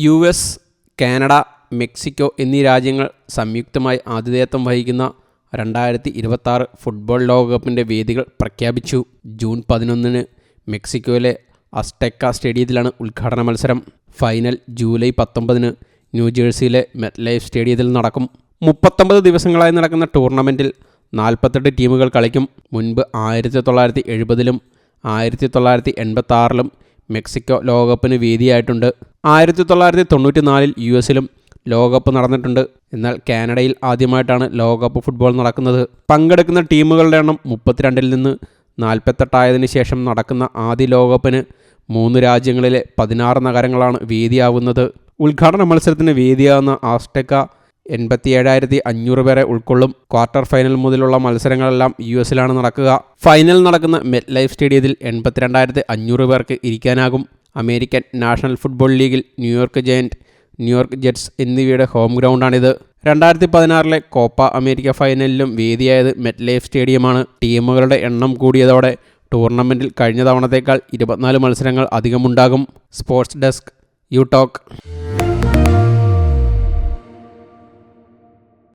U S Canada Mexico എന്നീ രാജ്യങ്ങൾ സംയുക്തമായി ആതിഥേയത്വം വഹിക്കുന്ന രണ്ടായിരത്തി ഇരുപത്താറ് ഫുട്ബോൾ ലോകകപ്പിന്റെ വേദികൾ പ്രഖ്യാപിച്ചു. ജൂൺ പതിനൊന്നിന് മെക്സിക്കോയിലെ അസ്റ്റെക്ക സ്റ്റേഡിയത്തിലാണ് ഉദ്ഘാടന മത്സരം. ഫൈനൽ ജൂലൈ പത്തൊമ്പതിന് ന്യൂജേഴ്സിയിലെ മെറ്റ്ലൈഫ് സ്റ്റേഡിയത്തിൽ നടക്കും. മുപ്പത്തൊമ്പത് ദിവസങ്ങളായി നടക്കുന്ന ടൂർണമെന്റിൽ നാൽപ്പത്തെട്ട് ടീമുകൾ കളിക്കും. മുൻപ് ആയിരത്തി തൊള്ളായിരത്തി എഴുപതിലും ആയിരത്തി തൊള്ളായിരത്തി എൺപത്തി ആറിലും മെക്സിക്കോ ലോകകപ്പിന് വേദിയായിട്ടുണ്ട്. ആയിരത്തി തൊള്ളായിരത്തി തൊണ്ണൂറ്റി നാലിൽ യു എസിലും ലോകകപ്പ് നടന്നിട്ടുണ്ട്. എന്നാൽ കാനഡയിൽ ആദ്യമായിട്ടാണ് ലോകകപ്പ് ഫുട്ബോൾ നടക്കുന്നത്. പങ്കെടുക്കുന്ന ടീമുകളുടെ എണ്ണം മുപ്പത്തിരണ്ടിൽ നിന്ന് നാൽപ്പത്തെട്ടായതിനു ശേഷം നടക്കുന്ന ആദ്യ ലോകകപ്പിന് മൂന്ന് രാജ്യങ്ങളിലെ പതിനാറ് നഗരങ്ങളാണ് വേദിയാവുന്നത്. ഉദ്ഘാടന മത്സരത്തിന് വേദിയാവുന്ന ആസ്റ്റെക്ക എൺപത്തിയേഴായിരത്തി അഞ്ഞൂറ് പേരെ ഉൾക്കൊള്ളും. ക്വാർട്ടർ ഫൈനൽ മുതലുള്ള മത്സരങ്ങളെല്ലാം യു എസിലാണ് നടക്കുക. ഫൈനൽ നടക്കുന്ന മെറ്റ് ലൈഫ് സ്റ്റേഡിയത്തിൽ എൺപത്തിരണ്ടായിരത്തി അഞ്ഞൂറ് പേർക്ക് ഇരിക്കാനാകും. അമേരിക്കൻ നാഷണൽ ഫുട്ബോൾ ലീഗിൽ New York giant New York Jets എന്നിവയുടെ ഹോം ഗ്രൗണ്ടാണിത്. രണ്ടായിരത്തി പതിനാറിലെ കോപ്പ അമേരിക്ക ഫൈനലിലും വേദിയായത് മെറ്റ് ലൈഫ് സ്റ്റേഡിയമാണ് ടീമുകളുടെ എണ്ണം കൂടിയതോടെ ടൂർണമെന്റിൽ കഴിഞ്ഞ തവണത്തേക്കാൾ ഇരുപത്തിനാല് മത്സരങ്ങൾ അധികമുണ്ടാകും. Sports desk you talk.